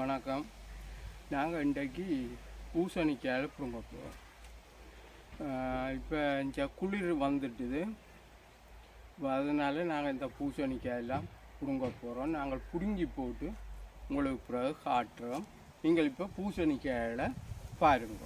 வணக்கம். நாங்கள் இன்றைக்கு பூசணிக்காய் பிடுங்க போகிறோம் இப்போ இந்த குளிர் வந்துட்டுது. அதனால் நாங்கள் இந்த பூசணிக்காய் எல்லாம் பிடுங்க போகிறோம் நாங்கள் பிடுங்கி போட்டு உங்களுக்கு பிறகு காட்டுறோம். நீங்கள் இப்போ பூசணிக்காயில் பாருங்க.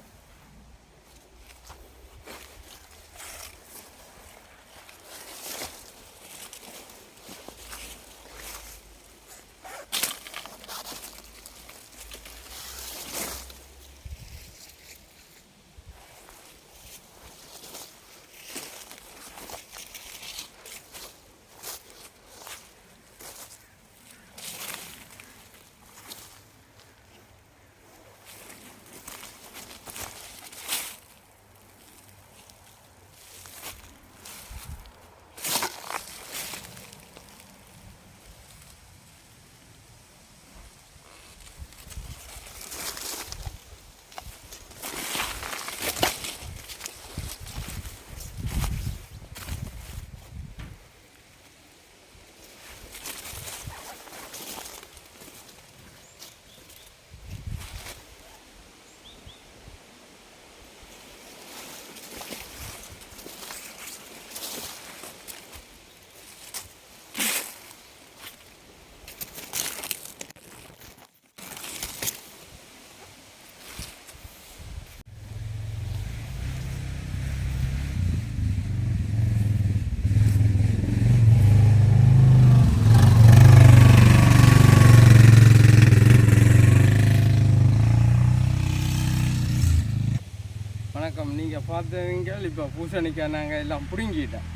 வணக்கம். நீங்கள் பார்த்தீங்க இப்போ பூசணிக்காய் நாங்கள் எல்லாம் பிடுங்கிட்டேன்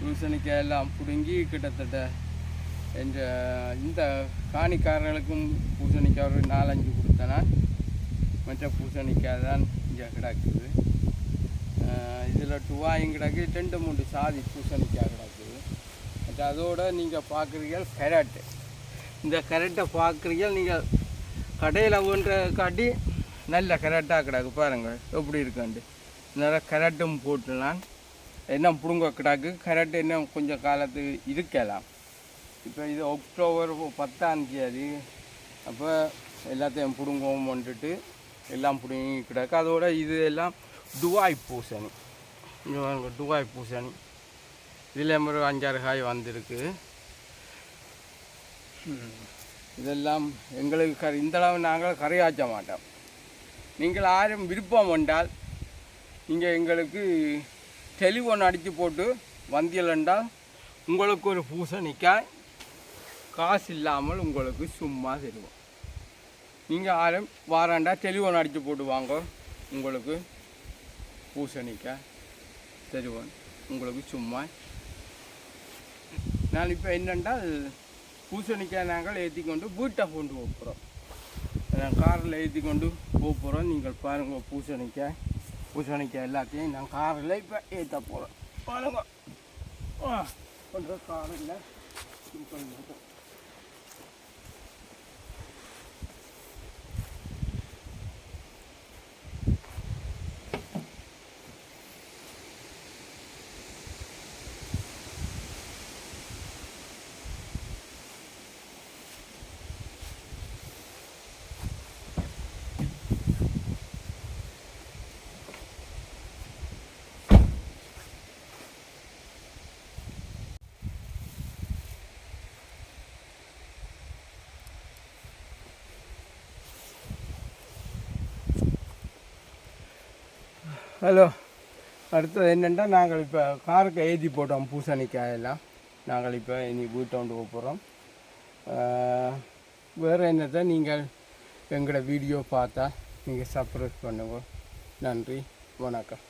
பூசணிக்காய் எல்லாம் பிடுங்கி கிட்டத்தட்ட என்ற இந்த காணிக்காரர்களுக்கும் பூசணிக்காய் ஒரு நாலஞ்சு கொடுத்தனா. மற்ற பூசணிக்காய் தான் இங்கே கிடக்குது. இதில் டுவாயும் கிடக்கு ரெண்டு மூன்று சாதி பூசணிக்காய் கிடக்குது. மற்ற அதோட நீங்கள் பார்க்குறீங்க கரட்டு. இந்த கரட்டை பார்க்குறீங்க நீங்கள் கடையில் ஒன்றை காட்டி நல்ல கரெக்டாக கிடக்கு பாருங்கள். எப்படி இருக்காண்டு நிறைய கரெக்டும் போட்டுலாம் என்ன பிடுங்க கிடக்கு. கரெக்ட் என்ன கொஞ்சம் காலத்துக்கு இருக்கலாம். இப்போ இது அக்டோபர் பத்தாம் தேதி. அப்போ எல்லாத்தையும் பிடுங்கவும் வந்துட்டு எல்லாம் பிடுங்கி கிடக்கு. அதோட இது எல்லாம் துவாய் பூசணி. இங்கே பாருங்க துவாய் பூசணி. இதில் ஒரு அஞ்சாறு காய் வந்திருக்கு. இதெல்லாம் எங்களுக்கு கறி இந்த அளவு நாங்கள் கரையாச்ச மாட்டோம். நீங்கள் யாரும் விருப்பம் கொண்டால் நீங்கள் எங்களுக்கு டெலிஃபோன் அடித்து போட்டு வந்தியல் என்றால் உங்களுக்கு ஒரு பூசணிக்காய் காசு இல்லாமல் உங்களுக்கு சும்மா தருவோம். நீங்கள் யாரும் வாராண்டா டெலிஃபோன் அடித்து போட்டு வாங்க உங்களுக்கு பூசணிக்காய் தருவோம். உங்களுக்கு சும்மா. நான் இப்போ என்னென்றால் பூசணிக்காய் நாங்கள் ஏற்றி கொண்டு வீட்டை கொண்டு வைக்கிறோம் நான் காரில் ஏற்றி கொண்டு போக போகிறோம். நீங்கள் பாருங்கள் பூசணிக்காய் பூசணிக்காய் எல்லாத்தையும் நான் காரில் இப்போ ஏற்ற போகிறோம் பாருங்க ஆ பண்ணுற காரில் ஹலோ. அடுத்தது என்னென்னா நாங்கள் இப்போ காருக்கு ஏற்றி போட்டோம் பூசணிக்காயெல்லாம். நாங்கள் இப்போ இனி வீட்டை போகிறோம் வேறு என்னத்தை நீங்கள் எங்களோட வீடியோ பார்த்தா நீங்கள் சப்ஸ்கிரைப் பண்ணுங்க. நன்றி வணக்கம்.